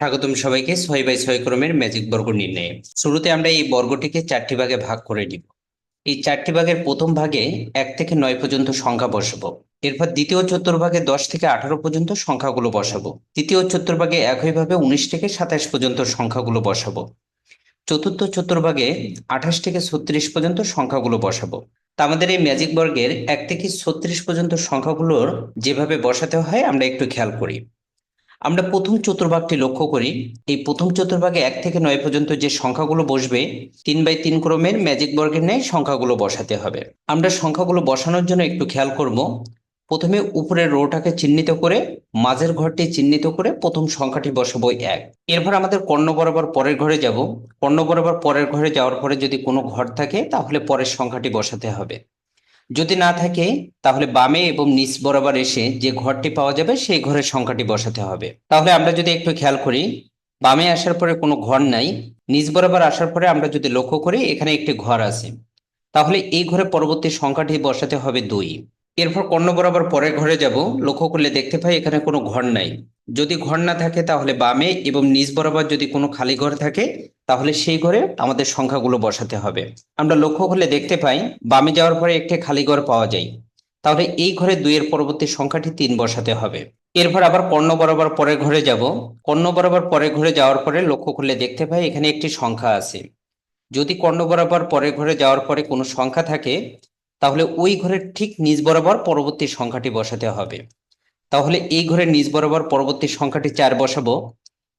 স্বাগতম সবাইকে ছয় বাই ছয় ক্রমের ম্যাজিক বর্গ নির্ণয়ে। শুরুতে আমরা এই বর্গটিকে চারটি ভাগে ভাগ করে নিব। এই চারটি ভাগের প্রথম ভাগে এক থেকে নয় পর্যন্ত সংখ্যা বসাবো। এরপর দ্বিতীয় চতুর্ভাগে দশ থেকে আঠারো পর্যন্ত সংখ্যাগুলো বসাবো। তৃতীয় চতুর্ভাগে একইভাবে উনিশ থেকে সাতাশ পর্যন্ত সংখ্যাগুলো বসাবো। চতুর্থ চতুর্ভাগে আঠাশ থেকে ছত্রিশ পর্যন্ত সংখ্যাগুলো বসাবো। তা আমাদের এই ম্যাজিক বর্গের এক থেকে ছত্রিশ পর্যন্ত সংখ্যাগুলোর যেভাবে বসাতে হয় আমরা একটু খেয়াল করি। আমরা প্রথম চতুর্ভাগটি লক্ষ্য করি। এই প্রথম চতুর্ভাগে এক থেকে নয় পর্যন্ত যে সংখ্যাগুলো বসবে, তিন বাই তিন ক্রমের ম্যাজিক বর্গের ন্যায় সংখ্যাগুলো বসাতে হবে। আমরা সংখ্যাগুলো বসানোর জন্য একটু খেয়াল করব। প্রথমে উপরের রোটাকে চিহ্নিত করে, মাঝের ঘরটি চিহ্নিত করে প্রথম সংখ্যাটি বসাবো এক। এরপর আমাদের কর্ণ বরাবর পরের ঘরে যাব। কর্ণ বরাবর পরের ঘরে যাওয়ার পরে যদি কোনো ঘর থাকে, তাহলে পরের সংখ্যাটি বসাতে হবে। যদি না থাকে, তাহলে বামে এবং নিচ বরাবর এসে যে ঘরটি পাওয়া যাবে, সেই ঘরের সংখ্যাটি বসাতে হবে। তাহলে আমরা যদি একটু খেয়াল করি, বামে আসার পরে কোনো ঘর নাই, নিচ বরাবর আসার পরে আমরা যদি লক্ষ্য করি, এখানে একটি ঘর আছে। তাহলে এই ঘরে পরবর্তী সংখ্যাটি বসাতে হবে দুই। এরপর কর্ণ বরাবর পরের ঘরে যাব, লক্ষ্য করলে দেখতে পাই এখানে কোনো ঘর নাই। যদি ঘর না থাকে, তাহলে বামে এবং নিচ বরাবর যদি কোনো খালি ঘর থাকে তাহলে সেই ঘরে আমাদের সংখ্যাগুলো বসাতে হবে। আমরা লক্ষ্য করলে দেখতে পাই, বামে যাওয়ার পরে একটি খালি ঘর পাওয়া যায়। তাহলে এই ঘরে দুইয়ের পরবর্তী সংখ্যাটি তিন বসাতে হবে। এরপর আবার কর্ণ বরাবর পরের ঘরে যাব। কর্ণ বরাবর পরের ঘরে যাওয়ার পরে লক্ষ্য করলে দেখতে পাই, এখানে একটি সংখ্যা আছে। যদি কর্ণ বরাবর পরের ঘরে যাওয়ার পরে কোনো সংখ্যা থাকে, তাহলে ওই ঘরের ঠিক নিচ বরাবর পরবর্তী সংখ্যাটি বসাতে হবে। তাহলে এই ঘরের নিচ বরাবর পরবর্তী সংখ্যাটি চার বসাবো।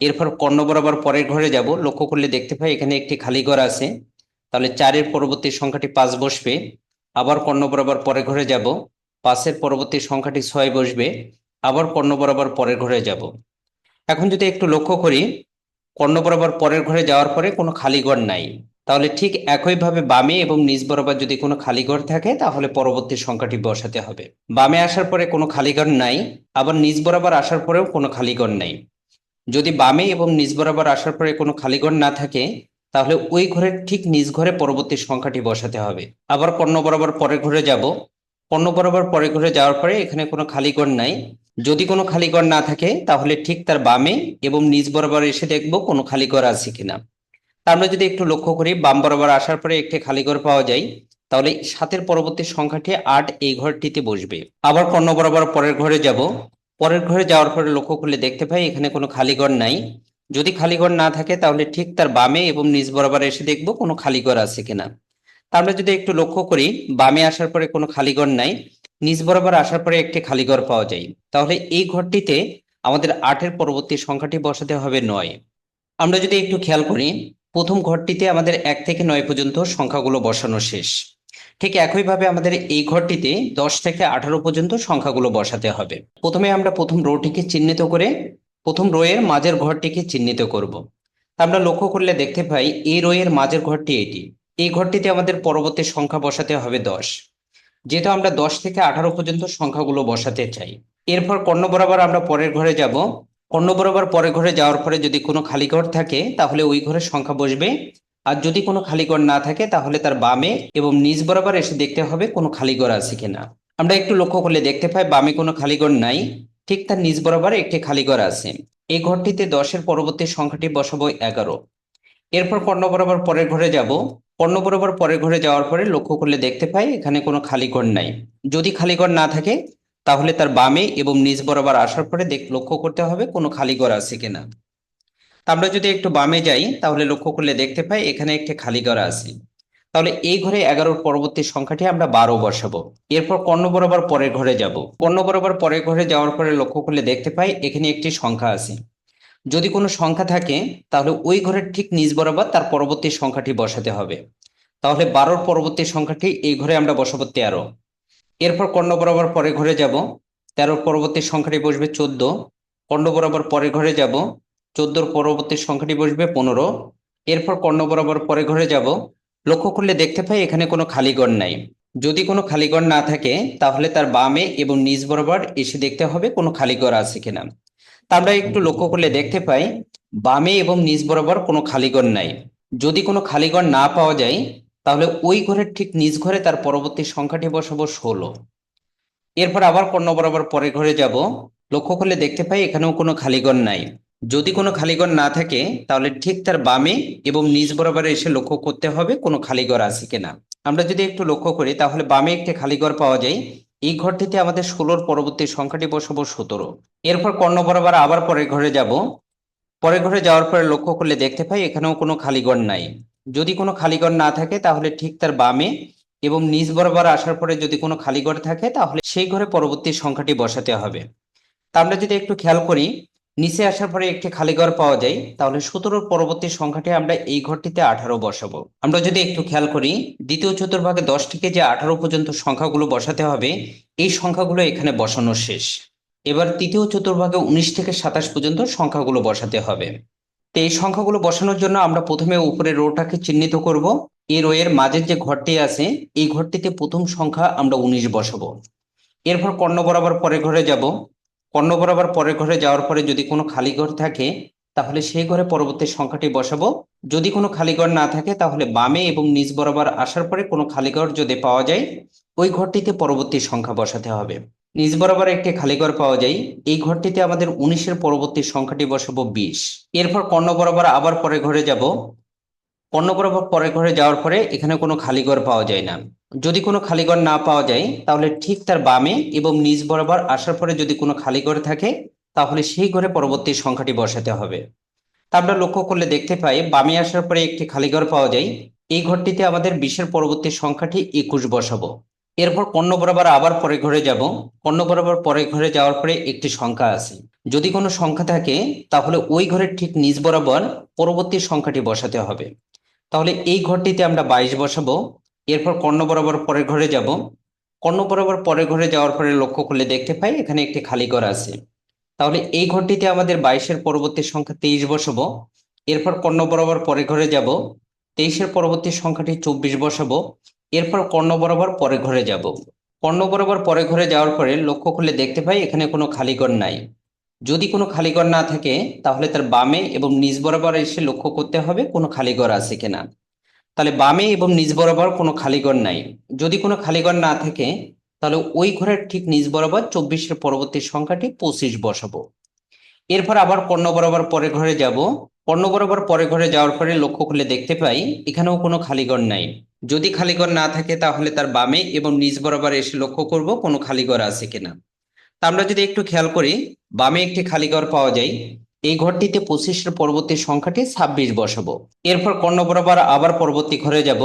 এরপর কর্ণ বরাবর পরের ঘরে যাব। লক্ষ্য করলে দেখতে পাই এখানে একটি খালি ঘর আছে। তাহলে চারের পরবর্তী সংখ্যাটি পাঁচ বসবে। আবার কর্ণ বরাবর পরের ঘরে যাব। পাঁচের পরবর্তী সংখ্যাটি ছয় বসবে। আবার কর্ণ বরাবর পরের ঘরে যাব। এখন যদি একটু লক্ষ্য করি, কর্ণ বরাবর পরের ঘরে যাওয়ার পরে কোনো খালি ঘর নাই। তাহলে ঠিক একইভাবে বামে এবং নিচ বরাবর যদি কোনো খালি ঘর থাকে, তাহলে পরবর্তী সংখ্যাটি বসাতে হবে। বামে আসার পরে কোনো খালি ঘর নাই, আবার নিচ বরাবর আসার পরেও কোনো খালি ঘর নাই। যদি বামে এবং নিজ বরাবর আসার পরে কোনো খালি ঘর না থাকে, তাহলে ওই ঘরের ঠিক নিচ ঘরে পরবর্তী সংখ্যাটি বসাতে হবে। আবার কর্ণ বরাবর পরের ঘরে যাব। কর্ণ বরাবর পরের ঘরে যাওয়ার পরে এখানে কোনো খালি ঘর নাই। যদি কোনো খালি ঘর না থাকে, তাহলে ঠিক তার বামে এবং নিজ বরাবর এসে দেখব কোনো খালি ঘর আছে কিনা। তা আমরা যদি একটু লক্ষ্য করি, বাম বরাবর আসার পরে একটি খালি ঘর পাওয়া যায়, তাহলে সাতের পরবর্তী সংখ্যাটি আট এই ঘরটিতে বসবে। আবার কর্ণ বরাবর পরের ঘরে যাব। পরের ঘরে যাওয়ার পরে লক্ষ্য করলে দেখতে পাই এখানে কোনো খালি ঘর নাই। যদি খালি ঘর না থাকে তাহলে ঠিক তার বামে এবং নিচ বরাবর এসে দেখব কোনো খালি ঘর আছে কিনা। আমরা যদি একটু লক্ষ্য করি, বামে আসার পরে কোনো খালি ঘর নাই, নিচ বরাবর আসার পরে একটি খালি ঘর পাওয়া যায়। তাহলে এই ঘরটিতে আমাদের আটের পরবর্তী সংখ্যাটি বসাতে হবে নয়। আমরা যদি একটু খেয়াল করি, প্রথম ঘরটিতে আমাদের এক থেকে নয় পর্যন্ত সংখ্যাগুলো বসানো শেষ। ঠিক একইভাবে আমাদের এই ঘরটিতে দশ থেকে আঠারো পর্যন্ত সংখ্যাগুলো বসাতে হবে। প্রথমে আমরা প্রথম রোটিকে চিহ্নিত করে, প্রথম রোয়ের মাঝের ঘরটিকে চিহ্নিত করব। আমরা লক্ষ্য করলে দেখতে পাই, এই রোয়ের মাঝের ঘরটি এটি। এই ঘরটিতে আমাদের পরবর্তী সংখ্যা বসাতে হবে দশ। যেহেতু আমরা দশ থেকে আঠারো পর্যন্ত সংখ্যাগুলো বসাতে চাই, এরপর কর্ণ বরাবর আমরা পরের ঘরে যাব। কর্ণ বরাবর পরের ঘরে যাওয়ার পরে যদি কোনো খালি ঘর থাকে, তাহলে ওই ঘরের সংখ্যা বসবে আর যদি কোনো খালি ঘর না থাকে, তাহলে তার বামে এবং নিচ বরাবর এসে দেখতে হবে কোনো খালি ঘর আছে কিনা। আমরা একটু লক্ষ্য করলে দেখতে পাই, বামে কোনো খালি ঘর নাই, ঠিক তার নিচ বরাবর একটি খালি ঘর আছে। এই ঘরটিতে দশের পরবর্তী সংখ্যাটি বসাবো এগারো। এরপর কর্ণ বরাবর পরের ঘরে যাব। কর্ণ বরাবর পরের ঘরে যাওয়ার পরে লক্ষ্য করলে দেখতে পাই, এখানে কোনো খালি ঘর নাই। যদি খালি ঘর না থাকে, তাহলে তার বামে এবং নিচ বরাবর আসার পরে দেখ, লক্ষ্য করতে হবে কোনো খালি ঘর আছে কিনা। আমরা যদি একটু বামে যাই, তাহলে লক্ষ্য করলে দেখতে পাই এখানে একটি খালি ঘর আছে। তাহলে এই ঘরে এগারোর পরবর্তী সংখ্যাটি আমরা বারো বসাবো। এরপর কর্ণ বরাবর পরের ঘরে যাব। কর্ণ বরাবর পরের ঘরে যাওয়ার পরে লক্ষ্য করলে দেখতে পাই এখানে একটি সংখ্যা আছে। যদি কোনো সংখ্যা থাকে, তাহলে ওই ঘরের ঠিক নিজ বরাবর তার পরবর্তী সংখ্যাটি বসাতে হবে। তাহলে বারোর পরবর্তী সংখ্যাটি এই ঘরে আমরা বসাবো তেরো। এরপর কর্ণ বরাবর পরের ঘরে যাব। তেরোর পরবর্তী সংখ্যাটি বসবে চোদ্দ। কর্ণ বরাবর পরের ঘরে যাব। চোদ্দোর পরবর্তী সংখ্যাটি বসবে পনেরো। এরপর কর্ণ বরাবর পরের ঘরে যাব। লক্ষ্য করলে দেখতে পাই এখানে কোনো খালি ঘর নাই। যদি কোনো খালি ঘর না থাকে, তাহলে তার বামে এবং নিচ বরাবর এসে দেখতে হবে কোনো খালি ঘর আছে কিনা। তা আমরা একটু লক্ষ্য করলে দেখতে পাই, বামে এবং নিচ বরাবর কোনো খালি ঘর নাই। যদি কোনো খালি ঘর না পাওয়া যায়, তাহলে ওই ঘরের ঠিক নিজ ঘরে তার পরবর্তী সংখ্যাটি বসাবো ষোলো। এরপর আবার কর্ণ বরাবর পরের ঘরে যাব। লক্ষ্য করলে দেখতে পাই এখানেও কোনো খালি ঘর নাই। যদি কোনো খালিঘর না থাকে, তাহলে ঠিক তার বামে এবং নিচ বরাবর এসে লক্ষ্য করতে হবে কোনো খালিঘর আছে কিনা। আমরা যদি একটু লক্ষ্য করি, তাহলে বামে একটি খালিঘর পাওয়া যায়। এই ঘরটিতে আমাদের ষোলোর পরবর্তী সংখ্যাটি বসাবো সতেরো। এরপর কর্ণ বরাবর আবার পরের ঘরে যাব। পরের ঘরে যাওয়ার পরে লক্ষ্য করলে দেখতে পাই, এখানেও কোনো খালিঘর নাই। যদি কোনো খালিঘর না থাকে, তাহলে ঠিক তার বামে এবং নিচ বরাবর আসার পরে যদি কোনো খালিঘর থাকে, তাহলে সেই ঘরে পরবর্তী সংখ্যাটি বসাতে হবে। তা আমরা যদি একটু খেয়াল করি নিচে আসার পরে একটি খালি ঘর পাওয়া যায়, তাহলে সতেরোর পরবর্তী সংখ্যাটি আমরা এই ঘরটিতে আঠারো বসাবো। আমরা যদি একটু খেয়াল করি, দ্বিতীয়, চতুর্ভাগে দশ থেকে যে আঠারো পর্যন্ত সংখ্যাগুলো বসাতে হবে, এই সংখ্যাগুলো এখানে বসানো শেষ। এবার তৃতীয়, চতুর্ভাগে উনিশ থেকে সাতাশ পর্যন্ত সংখ্যাগুলো বসাতে হবে। তো এই সংখ্যাগুলো বসানোর জন্য আমরা প্রথমে উপরের রোটাকে চিহ্নিত করব। এই রো এর মাঝের যে ঘরটি আছে, এই ঘরটিতে প্রথম সংখ্যা আমরা উনিশ বসাবো। এরপর কর্ণ বরাবর পরের ঘরে যাব। কর্ণ বরাবর পরের ঘরে যাওয়ার পরে যদি কোনো খালি ঘর থাকে, তাহলে সেই ঘরে পরবর্তী সংখ্যাটি বসাবো। যদি কোনো খালি ঘর না থাকে, তাহলে বামে এবং নিচ বরাবর আসার পরে কোনো খালি ঘর যদি পাওয়া যায়, ওই ঘরটিতে পরবর্তী সংখ্যা বসাতে হবে। নিচ বরাবর একটি খালি ঘর পাওয়া যায়, এই ঘরটিতে আমাদের উনিশের পরবর্তী সংখ্যাটি বসাবো বিশ। এরপর কর্ণ বরাবর আবার পরের ঘরে যাব। কর্ণ বরাবর পরের ঘরে যাওয়ার পরে এখানে কোনো খালি ঘর পাওয়া যায় না। যদি কোনো খালি ঘর না পাওয়া যায়, তাহলে ঠিক তার বামে এবং নিচ বরাবর আসার পরে যদি কোনো খালি ঘর থাকে, তাহলে সেই ঘরে পরবর্তী সংখ্যাটি বসাতে হবে। তা আমরা লক্ষ্য করলে দেখতে পাই, বামে আসার পরে একটি খালি ঘর পাওয়া যায়। এই ঘরটিতে আমাদের বিশের পরবর্তী সংখ্যাটি একুশ বসাবো। এরপর কর্ণ বরাবর আবার পরে ঘরে যাব। কর্ণ বরাবর পরে ঘরে যাওয়ার পরে একটি সংখ্যা আছে। যদি কোনো সংখ্যা থাকে, তাহলে ওই ঘরের ঠিক নিচ বরাবর পরবর্তী সংখ্যাটি বসাতে হবে। তাহলে এই ঘরটিতে আমরা বাইশ বসাবো, এরপর কর্ণ বরাবর পরের ঘরে যাব। কর্ণ বরাবর পরের ঘরে যাওয়ার পরে লক্ষ্য করলে দেখতে পাই এখানে একটি খালি ঘর আছে। তাহলে এই ঘরটিতে আমাদের বাইশের পরবর্তী সংখ্যা তেইশ বসাবো, এরপর কর্ণ বরাবর পরের ঘরে যাব, তেইশের পরবর্তী সংখ্যাটি চব্বিশ বসাবো, এরপর কর্ণ বরাবর পরের ঘরে যাব। কর্ণ বরাবর পরের ঘরে যাওয়ার পরে লক্ষ্য করলে দেখতে পাই এখানে কোনো খালি ঘর নাই। যদি কোনো খালি ঘর না থাকে, তাহলে তার বামে এবং নিচ বরাবর এসে লক্ষ্য করতে হবে কোনো খালি ঘর আছে কিনা। তাহলে বামে এবং নিচ বরাবর কোনো খালি ঘর নাই। যদি কোনো খালি ঘর না থাকে, তাহলে ওই ঘরের ঠিক নিচ বরাবর চব্বিশের পরবর্তী সংখ্যাটি পঁচিশ বসাবো। এরপর আবার কর্ণ বরাবর পরে ঘরে যাব। কর্ণ বরাবর পরে ঘরে যাওয়ার পরে লক্ষ্য করলে দেখতে পাই, এখানেও কোনো খালি ঘর নাই। যদি খালি ঘর না থাকে, তাহলে তার বামে এবং নিচ বরাবর এসে লক্ষ্য করব কোনো খালি ঘর আছে কিনা। তা আমরা যদি একটু খেয়াল করি, বামে একটি খালি ঘর পাওয়া যায়। এই ঘরটিতে পঁচিশের পরবর্তী সংখ্যাটি ছাব্বিশ বসাবো। এরপর কর্ণ বরাবর আবার পরবর্তী ঘরে যাব।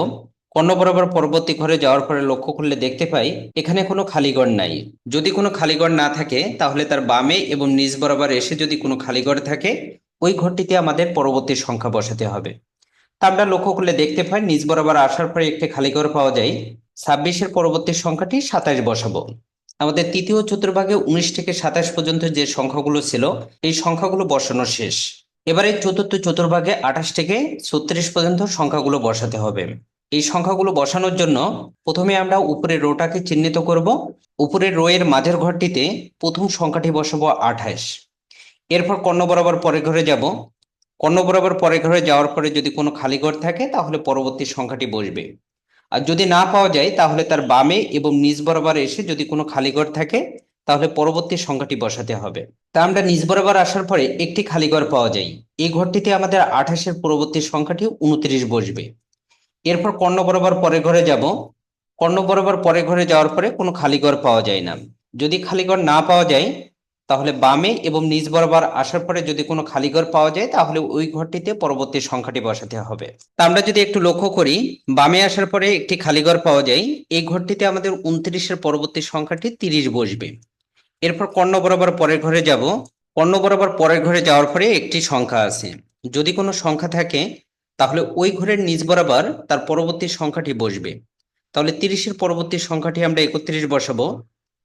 কর্ণ বরাবর পরবর্তী ঘরে যাওয়ার পরে লক্ষ্য করলে দেখতে পাই, এখানে কোনো খালি ঘর নাই। যদি কোনো খালি ঘর না থাকে, তাহলে তার বামে এবং নিচ বরাবর এসে যদি কোনো খালি ঘর থাকে, ওই ঘরটিতে আমাদের পরবর্তী সংখ্যা বসাতে হবে। তা আমরা লক্ষ্য করলে দেখতে পাই, নিচ বরাবর আসার পরে একটি খালি ঘর পাওয়া যায়। ছাব্বিশের পরবর্তী সংখ্যাটি সাতাশ বসাবো। আমাদের তৃতীয় চতুর্ভাগে উনিশ থেকে সাতাশ পর্যন্ত যে সংখ্যাগুলো ছিল, এই সংখ্যাগুলো বসানো শেষ। এবারে চতুর্থ চতুর্ভাগে আঠাশ থেকে ছত্রিশ পর্যন্ত সংখ্যাগুলো বসাতে হবে। এই সংখ্যাগুলো বসানোর জন্য প্রথমে আমরা উপরের রোটাকে চিহ্নিত করব। উপরের রো এর মাঝের ঘরটিতে প্রথম সংখ্যাটি বসাবো আঠাশ। এরপর কর্ণ বরাবর পরের ঘরে যাব। কর্ণ বরাবর পরের ঘরে যাওয়ার পরে যদি কোনো খালি ঘর থাকে, তাহলে পরবর্তী সংখ্যাটি বসবে। আর যদি না পাওয়া যায়, তাহলে তার বামে এবং নিচ বরাবর এসে যদি কোনো খালি ঘর থাকে, তাহলে পরবর্তী সংখ্যাটি বসাতে হবে। তা আমরা নিচ বরাবর আসার পরে একটি খালি ঘর পাওয়া যায়। এই ঘরটিতে আমাদের আঠাশের পরবর্তী সংখ্যাটি উনত্রিশ বসবে। এরপর কর্ণ বরাবর পরের ঘরে যাব। কর্ণ বরাবর পরের ঘরে যাওয়ার পরে কোনো খালি ঘর পাওয়া যায় না। যদি খালি ঘর না পাওয়া যায় তাহলে বামে এবং নিচ বরাবর আসার পরে যদি কোনো খালি ঘর পাওয়া যায়, তাহলে ওই ঘরটিতে পরবর্তী সংখ্যাটি বসাতে হবে। তা আমরা যদি একটু লক্ষ্য করি, বামে আসার পরে একটি খালি ঘর পাওয়া যায়, এই ঘরটিতে আমাদের উনত্রিশের পরবর্তী সংখ্যাটি তিরিশ বসবে। এরপর কর্ণ বরাবর পরের ঘরে যাব। কর্ণ বরাবর পরের ঘরে যাওয়ার পরে একটি সংখ্যা আছে। যদি কোনো সংখ্যা থাকে, তাহলে ওই ঘরের নিচ বরাবর তার পরবর্তী সংখ্যাটি বসবে। তাহলে তিরিশের পরবর্তী সংখ্যাটি আমরা একত্রিশ বসাবো।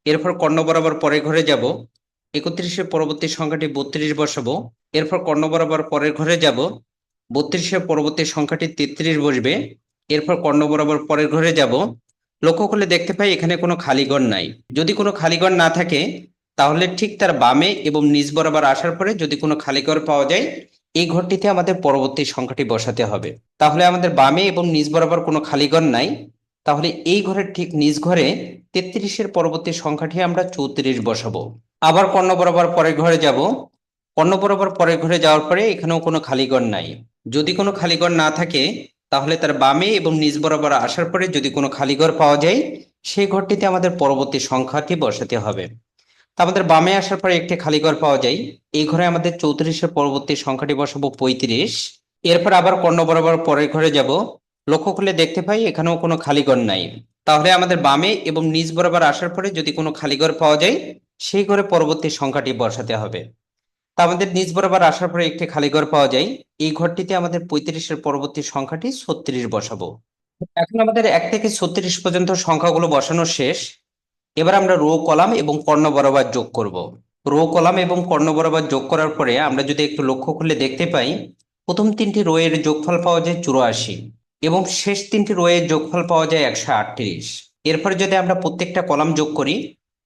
এরপর কর্ণ বরাবর পরের ঘরে যাব। একত্রিশের পরবর্তী সংখ্যাটি বত্রিশ বসাবো। এরপর কর্ণ বরাবর পরের ঘরে যাব। বত্রিশের পরবর্তী সংখ্যাটি তেত্রিশ বসবে। এরপর কর্ণ বরাবর পরের ঘরে যাব। লক্ষ্য করলে দেখতে পাই এখানে কোনো খালি ঘর নাই। যদি কোনো খালি ঘর না থাকে, তাহলে ঠিক তার বামে এবং নিচ বরাবর আসার পরে যদি কোনো খালি ঘর পাওয়া যায়, এই ঘরটিতে আমাদের পরবর্তী সংখ্যাটি বসাতে হবে। তাহলে আমাদের বামে এবং নিচ বরাবর কোনো খালি ঘর নাই। তাহলে এই ঘরের ঠিক নিজ ঘরে তেত্রিশের পরবর্তী সংখ্যাটি আমরা চৌত্রিশ বসাবো। আবার কর্ণ বরাবর পরের ঘরে যাব। কর্ণ বরাবর পরের ঘরে যাওয়ার পরে এখানেও কোনো খালি ঘর নাই। যদি কোনো খালি ঘর না থাকে, তাহলে তার বামে এবং নিচ বরাবর আসার পরে যদি কোনো খালি ঘর পাওয়া যায়, সেই ঘরটিতে আমাদের পরবর্তী সংখ্যাটি বসাতে হবে। তা আমাদের বামে আসার পরে একটি খালি ঘর পাওয়া যায়। এই ঘরে আমাদের চৌত্রিশের পরবর্তী সংখ্যাটি বসাবো পঁয়ত্রিশ। এরপর আবার কর্ণ বরাবর পরের ঘরে যাব। লক্ষ্য করলে দেখতে পাই এখানেও কোনো খালি ঘর নাই। তাহলে আমাদের বামে এবং নিচ বরাবর আসার পরে যদি কোনো খালি ঘর পাওয়া যায় সেই ঘরে পরবর্তী সংখ্যাটি বসাতে হবে। তা আমাদের নিজ বরাবর আসার পরে একটি খালি ঘর পাওয়া যায়। এই ঘরটিতে আমাদের পঁয়ত্রিশের পরবর্তী সংখ্যাটি ছত্রিশ বসাবো। এখন আমাদের এক থেকে ছত্রিশ পর্যন্ত সংখ্যাগুলো বসানো শেষ। এবার আমরা রো, কলাম এবং কর্ণ বরাবর যোগ করব। রো, কলাম এবং কর্ণ বরাবর যোগ করার পরে আমরা যদি একটু লক্ষ্য করলে দেখতে পাই, প্রথম তিনটি রো এর যোগফল পাওয়া যায় চুরাশি এবং শেষ তিনটি রো এর যোগফল পাওয়া যায় একশো আটত্রিশ। এরপরে যদি আমরা প্রত্যেকটা কলাম যোগ করি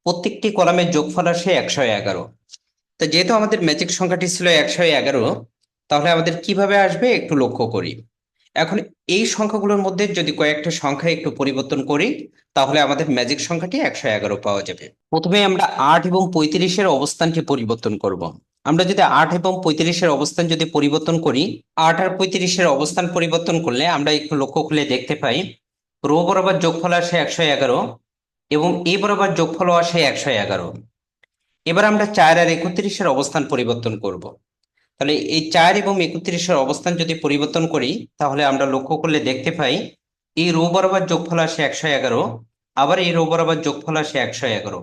প্রত্যেকটি কলামের যোগফল আসে একশো এগারো। তো যেহেতু আমাদের ম্যাজিক সংখ্যাটি ছিল একশো এগারো, তাহলে আমাদের কীভাবে আসবে একটু লক্ষ্য করি। এখন এই সংখ্যাগুলোর মধ্যে যদি কয়েকটা সংখ্যা একটু পরিবর্তন করি, তাহলে আমাদের ম্যাজিক সংখ্যাটি একশো এগারো পাওয়া যাবে। প্রথমে আমরা আট এবং পঁয়ত্রিশের অবস্থানটি পরিবর্তন করব। আমরা যদি আট এবং পঁয়ত্রিশের অবস্থান যদি পরিবর্তন করি, আট আর পঁয়ত্রিশের অবস্থান পরিবর্তন করলে আমরা একটু লক্ষ্য করলে দেখতে পাই, রো বরাবর যোগফল আসে একশো এগারো এবং এ বরাবর যোগফল আসে একশো এগারো। এবার আমরা চার আর একত্রিশের অবস্থান পরিবর্তন করব। তাহলে এই চার এবং একত্রিশের অবস্থান যদি পরিবর্তন করি, তাহলে আমরা লক্ষ্য করলে দেখতে পাই, এই রো বরাবর যোগফল আসে একশো এগারো, আবার এই রো বরাবর যোগফল আসে একশো এগারো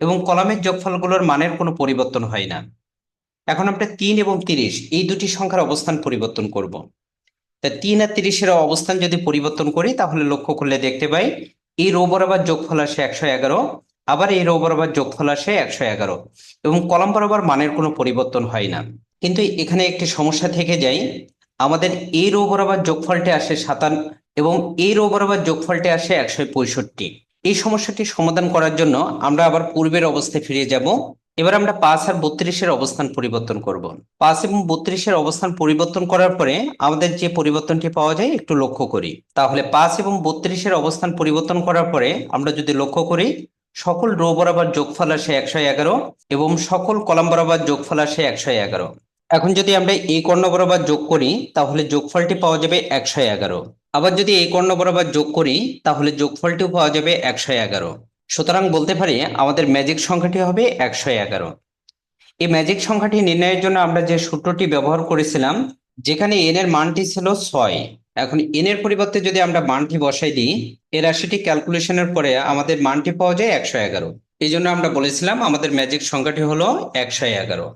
এবং কলামের যোগফলগুলোর মানের কোনো পরিবর্তন হয় না। এখন আমরা তিন এবং তিরিশ, এই দুটি সংখ্যার অবস্থান পরিবর্তন করব। তা তিন আর তিরিশের অবস্থান যদি পরিবর্তন করি, তাহলে লক্ষ্য করলে দেখতে পাই এই রো বরাবর যোগফল আসে একশো এগারো, আবার এই রো বরাবর যোগফল আসে একশো এগারো এবং কলম বরাবর মানের কোনো পরিবর্তন হয় না। কিন্তু এখানে একটি সমস্যা থেকে যায় আমাদের এই রো বরাবর যোগফলটি আসে সাতান এবং এই রো বরাবর যোগফলটি আসে একশো পঁয়ষট্টি। এই সমস্যাটি সমাধান করার জন্য আমরা আবার পূর্বের অবস্থায় ফিরে যাব। এবার আমরা পাঁচ আর বত্রিশের অবস্থান পরিবর্তন করব। পাঁচ এবং বত্রিশের অবস্থান পরিবর্তন করার পরে আমাদের যে পরিবর্তনটি পাওয়া যায় একটু লক্ষ্য করি। তাহলে পাঁচ এবং বত্রিশের অবস্থান পরিবর্তন করার পরে আমরা যদি লক্ষ্য করি, সকল রো বরাবর যোগফল আসে একশো এগারো এবং সকল কলাম বরাবর যোগফল আসে একশো এগারো। এখন যদি আমরা এই কর্ণ বরাবর যোগ করি, তাহলে যোগফলটি পাওয়া যাবে একশো এগারো। আবার যদি এই কর্ণ বরাবর যোগ করি, তাহলে যোগফলটিও পাওয়া যাবে একশো এগারো। সুতরাং বলতে পারি আমাদের ম্যাজিক সংখ্যাটি হবে একশো এগারো। এই ম্যাজিক সংখ্যাটি নির্ণয়ের জন্য আমরা যে সূত্রটি ব্যবহার করেছিলাম, যেখানে এন এর মানটি ছিল ছয়। এখন এন এর পরিবর্তে যদি আমরা মানটি বসাই দিই এ রাশিটি ক্যালকুলেশনের পরে আমাদের মানটি পাওয়া যায় একশো এগারো। এই জন্য আমরা বলেছিলাম আমাদের ম্যাজিক সংখ্যাটি হলো একশো এগারো।